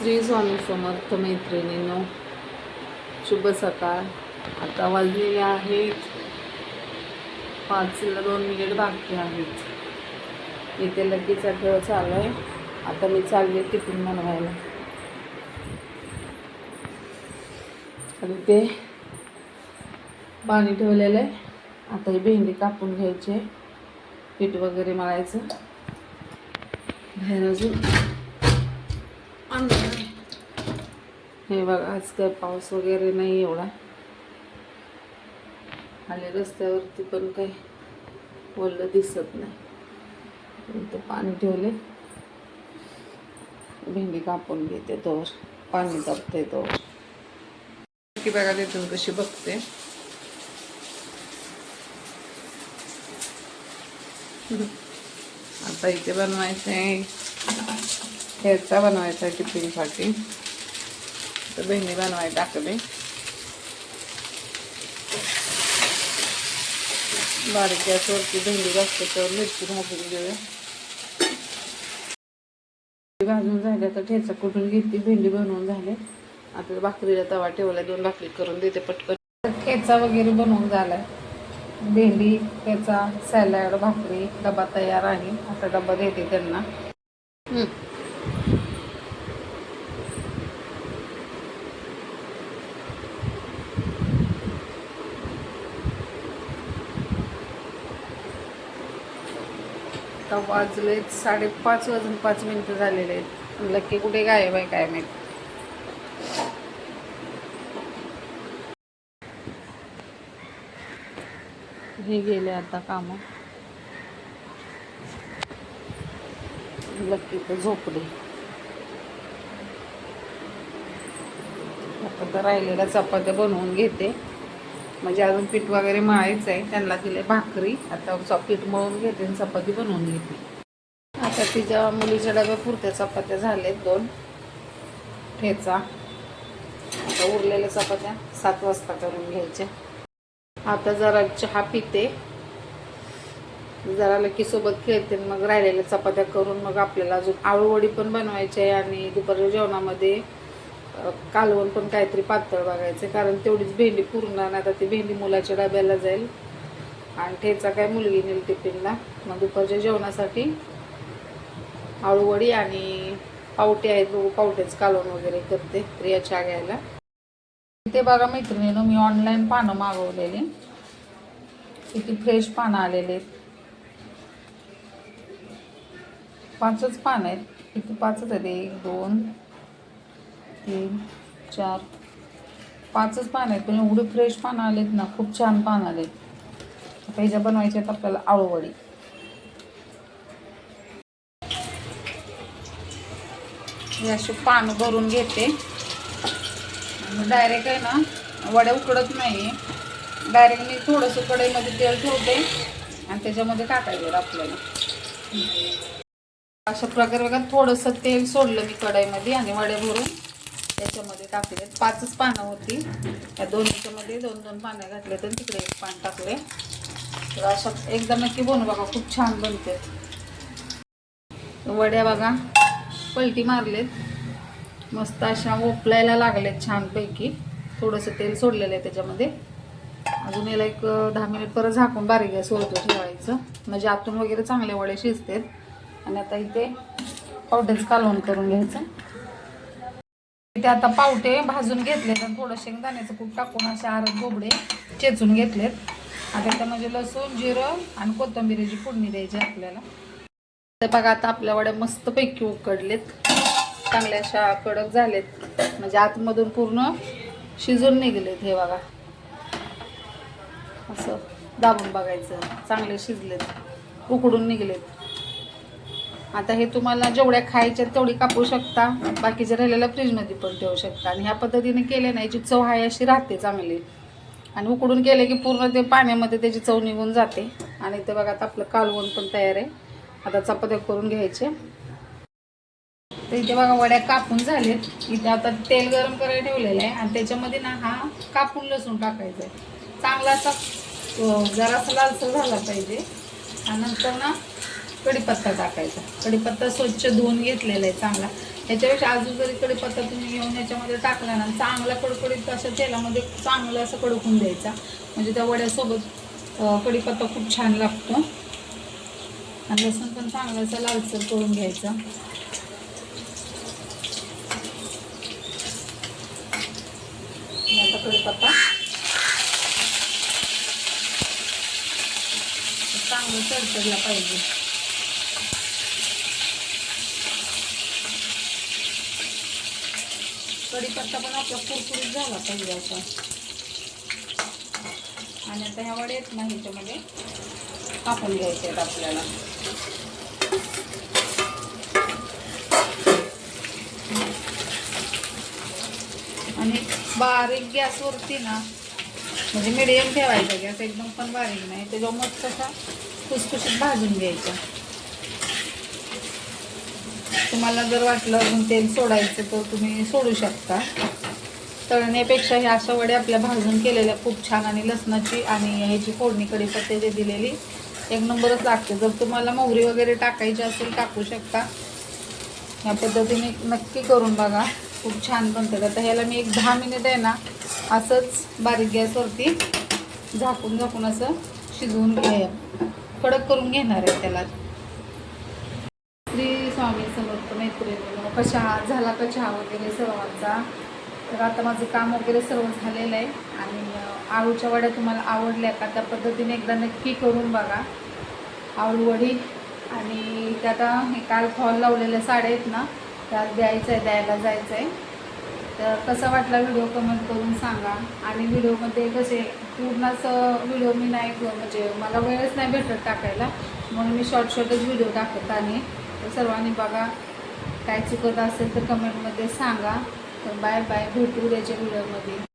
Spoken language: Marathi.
श्री स्वामी समर्थ मैत्रिणीनो शुभ सकाळ. आता वाजलेले आहेत. पाचला दोन मिनिट बाकी आहेत. इथे लगेचा खेळ चालू आहे. आता मी चालले टिफिन बनवायला. आणि ते पाणी ठेवलेलं आहे. आता ही भेंडी कापून घ्यायची आहे. पीठ वगैरे मळायचं. बाहेर अजून हे बघा आज काय पाऊस वगैरे नाही एवढा. आणि रस्त्यावरती पण काही ओलं दिसत नाही. तर पाणी ठेवले. भेंडी कापून घेते तोवर. पाणी तापते तोवर. की बघा तिथून कशी बघते. आता इथे बनवायचं आहे ह्याचा बनवायचा आहे टिफिनसाठी. तर भेंडी बनवायला टाकले बारीक गॅसवरती भेंडी जास्त तर मिरची भाजून घेऊया. भाजून झाल्या तर ठेचा कुठून घेतली भेंडी बनवून झाले. आता भाकरीला तवा ठेवला दोन भाकरी करून देते पटकन. ठेचा वगैरे बनवून झालाय. भेंडी ठेचा सॅलड भाकरी डबा तयार आहे. आता डबा देते त्यांना. आता वाजलेत साडेपाच वाजून पाच मिनिटं झालेले आहेत. लक्की कुठे गायब आहे काय माहीत. हे गेले आता कामं. लक्की तर झोपले. आता तर राहिलेल्या चपात्या बनवून घेते. म्हणजे अजून पीठ वगैरे मळायचं आहे त्यांना दिले भाकरी. आता पीठ मळून घेते आणि चपाती बनवून घेते. आता तिच्या मुलीच्या डब्या पुरत्या चपात्या झाल्यात दोन. ठेचा. आता उरलेल्या चपात्या सात वाजता करून घ्यायच्या. आता जरा चहा पिते. जरा लकीसोबत खेळते आणि मग राहिलेल्या चपात्या करून मग आपल्याला अजून आळूवडी पण बनवायची आहे आणि दुपारच्या जेवणामध्ये कालवण पण काहीतरी पातळ बघायचं कारण तेवढीच भेंडी पुरणार नाही आता ती भेंडी मुलाच्या डब्याला जाईल. आणि ठेचा काय मुलगी नेल टिफिनला. मग दुपारच्या जेवणासाठी आळूवडी आणि पावटे आहेत बघू पावट्याचं कालवण वगैरे करते प्रिया चहा घ्यायला. ते बघा मैत्रिणीनं मी ऑनलाईन पानं मागवलेली. किती फ्रेश पानं आलेले आहेत. पाचच पान आहेत. किती पाचच आहेत? एक दोन तीन चार. पाचच पान आहेत पण एवढे फ्रेश पानं आलेत ना खूप छान पान आलेत. आता ह्याच्या बनवायचे आहेत आपल्याला आळूवडी. असे अशी पानं भरून घेते. डायरेक्ट आहे ना वड्या उकडत नाही डायरेक्ट मी थोडंसं कढईमध्ये तेल ठेवते आणि त्याच्यामध्ये टाकायचं आपल्याला. अशा प्रकारे बघा थोडंसं तेल सोडलं मी कढाईमध्ये आणि वड्या भरून त्याच्यामध्ये टाकले. पाचच पानं होती. या दोन्हीच्यामध्ये दोन दोन पानं घातले तर तिकडे एक पान टाकले. तर अशा एकदा नक्की बनू बघा खूप छान बनते. वड्या बघा पलटी मारलेत. मस्त अशा ओपलायला लागलेत छानपैकी. थोडंसं तेल सोडलेलं आहे त्याच्यामध्ये. अजून याला एक दहा मिनिट परत झाकून बारीक गॅसवरती ठेवायचं. म्हणजे आतून वगैरे चांगले वडे शिजतात. आणि आता इथे पावट्याचं कालवण करून घ्यायचं. इथे आता पावटे भाजून घेतलेत आणि थोडं शेंगदाण्याचं कूट टाकून असे आरत गोबडे चेचून घेतलेत. आता त्यामध्ये म्हणजे लसूण जिरं आणि कोथिंबिरीची फोडणी द्यायची आपल्याला. तर बघा आता आपल्या वड्या मस्तपैकी उकडलेत. चांगल्या अशा कडक झालेत. म्हणजे आतमधून पूर्ण शिजून निघलेत हे बघा. असं दाबून बघायचं. चांगले शिजलेत. उकडून निघलेत. आता हे तुम्हाला जेवढ्या खायच्या तेवढी कापू शकता. बाकीच्या राहिलेल्या फ्रीजमध्ये पण ठेवू शकता. आणि ह्या पद्धतीने केले ना याची चव आहे अशी राहते चांगली. आणि उकडून केले की पूर्ण ते पाण्यामध्ये त्याची चव निघून जाते. आणि ते बघा आता आपलं कालवण पण तयार आहे. आता चपात्या करून घ्यायचे. तर इथे बघा वड्या कापून झालेत. इथे आता तेल गरम करायला ठेवलेलं आहे. आणि त्याच्यामध्ये ना हा कापून लसूण टाकायचा आहे. चांगला असा जरासा लालसर झाला पाहिजे. आणि नंतर ना कढीपत्ता टाकायचा. कढीपत्ता स्वच्छ धुवून घेतलेला आहे चांगला. याच्यापेक्षा अजून जरी कढीपत्ता तुम्ही घेऊन याच्यामध्ये टाकला ना चांगला कडकडीत असं तेलामध्ये चांगलं असं कडकून द्यायचा म्हणजे त्या वड्यासोबत कढीपत्ता खूप छान लागतो. आणि लसूण पण चांगलं असं लालसर करून घ्यायचं. आता चांगलं चडचडला पाहिजे. कढीपत्ता पण आपला कुरकुरीत झाला पाहिजे असा आणि आता ह्या वड्या नाही ना ह्याच्यामध्ये टाकून घ्यायचे आहेत आपल्याला. आणि बारीक गॅसवरती ना म्हणजे मिडियम ठेवायचा गॅस एकदम पण बारीक नाही. त्याच्यामुळे कसा खुसखुशीत भाजून घ्यायचा. तुम्हाला जर वाटलं अजून तेल सोडायचं तर तुम्ही सोडू शकता. तळण्यापेक्षा ह्या अशा वड्या आपल्या भाजून केलेल्या खूप छान आणि लसणाची आणि ह्याची फोडणी कढीपत्त्याची दिलेली एक नंबरच लागते. जर तुम्हाला मोहरी वगैरे टाकायची असेल टाकू शकता. ह्या पद्धतीने नक्की करून बघा. खूप छान बनतात आता ह्याला मी एक दहा मिनिट आहे ना असंच बारीक गॅसवरती झाकून झाकून असं शिजवून कडक करून घेणार आहे त्याला. श्री स्वामी समर्थ मैत्रिणीनं कशा आहात? झाला का चहा वगैरे सर्वांचा? तर आता माझं काम वगैरे सर्व झालेलं आहे आणि आळूच्या वड्या तुम्हाला आवडल्या का त्या पद्धतीने एकदा नक्की करून बघा. आळू वडी आणि त्या आता हे काल फॉल लावलेल्या साड्या आहेत ना त्यात द्यायचं आहे द्यायला जायचं आहे तर कसा वाटला व्हिडिओ कमेंट करून सांगा. आणि व्हिडिओमध्ये कसे पूर्णच व्हिडिओ मी नाही म्हणजे मला वेळच नाही भेटत टाकायला म्हणून मी शॉर्ट शॉर्टच व्हिडिओ टाकत आणि तर सर्वांनी बघा काय चुकत असेल तर कमेंटमध्ये सांगा. तर बाय बाय भेटू उद्याच्या व्हिडिओमध्ये